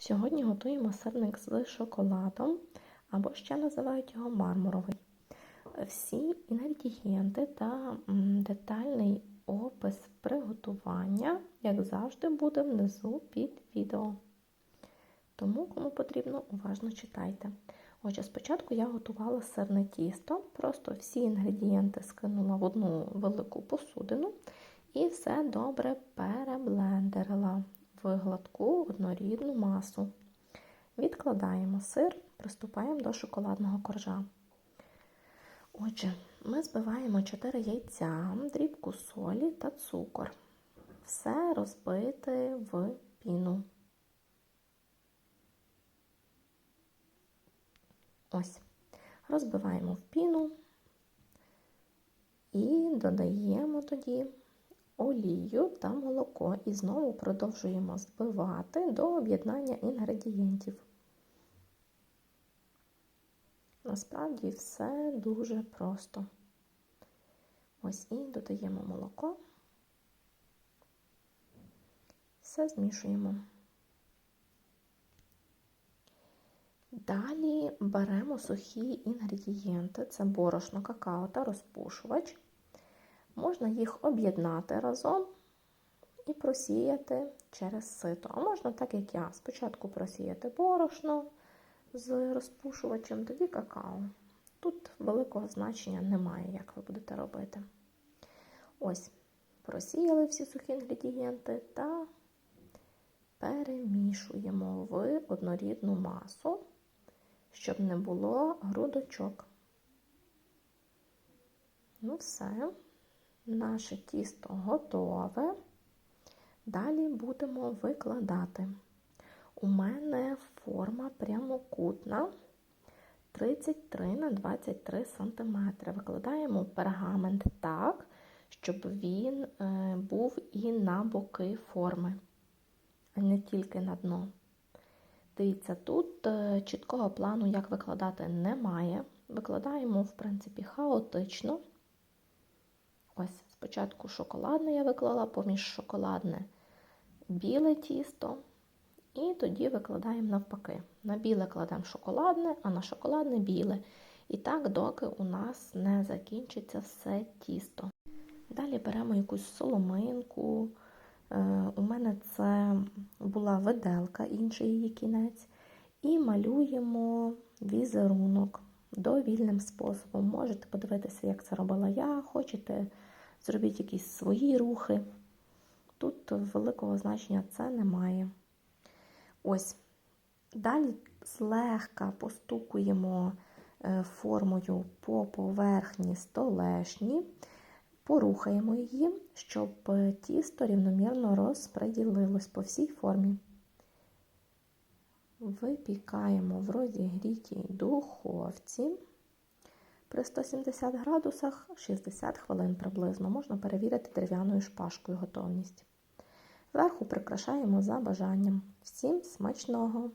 Сьогодні готуємо сирник з шоколадом, або ще називають його мармуровий. Всі інгредієнти та детальний опис приготування, як завжди, буде внизу під відео. Тому, кому потрібно, уважно читайте. Отже, спочатку я готувала сирне тісто, просто всі інгредієнти скинула в одну велику посудину і все добре переблендерила в гладку однорідну масу. Відкладаємо сир, приступаємо до шоколадного коржа. Отже, ми збиваємо 4 яйця, дрібку солі та цукор. Все розбити в піну. Ось. Розбиваємо в піну і додаємо тоді олію та молоко. І знову продовжуємо збивати до об'єднання інгредієнтів. Насправді все дуже просто. Ось і додаємо молоко, все змішуємо. Далі беремо сухі інгредієнти, це борошно, какао та розпушувач. Можна їх об'єднати разом і просіяти через сито. А можна так, як я. Спочатку просіяти борошно з розпушувачем, тоді какао. Тут великого значення немає, як ви будете робити. Ось, просіяли всі сухі інгредієнти та перемішуємо в однорідну масу, щоб не було грудочок. Ну, все, наше тісто готове. Далі будемо викладати. У мене форма прямокутна 33 на 23 см. Викладаємо пергамент так, щоб він був і на боки форми, а не тільки на дно. Дивіться, тут чіткого плану, як викладати, немає. Викладаємо, в принципі, хаотично. Ось, спочатку шоколадне я виклала, поміж шоколадне біле тісто. І тоді викладаємо навпаки. На біле кладемо шоколадне, а на шоколадне біле. І так, доки у нас не закінчиться все тісто. Далі беремо якусь соломинку. У мене це була виделка, інший її кінець. І малюємо візерунок довільним способом. Можете подивитися, як це робила я, хочете зробіть якісь свої рухи. Тут великого значення це немає. Ось. Далі злегка постукуємо формою по поверхні столешні, порухаємо її, щоб тісто рівномірно розподілилось по всій формі. Випікаємо в розігрітій духовці при 170 градусах 60 хвилин приблизно. Можна перевірити дерев'яною шпажкою готовність. Зверху прикрашаємо за бажанням. Всім смачного!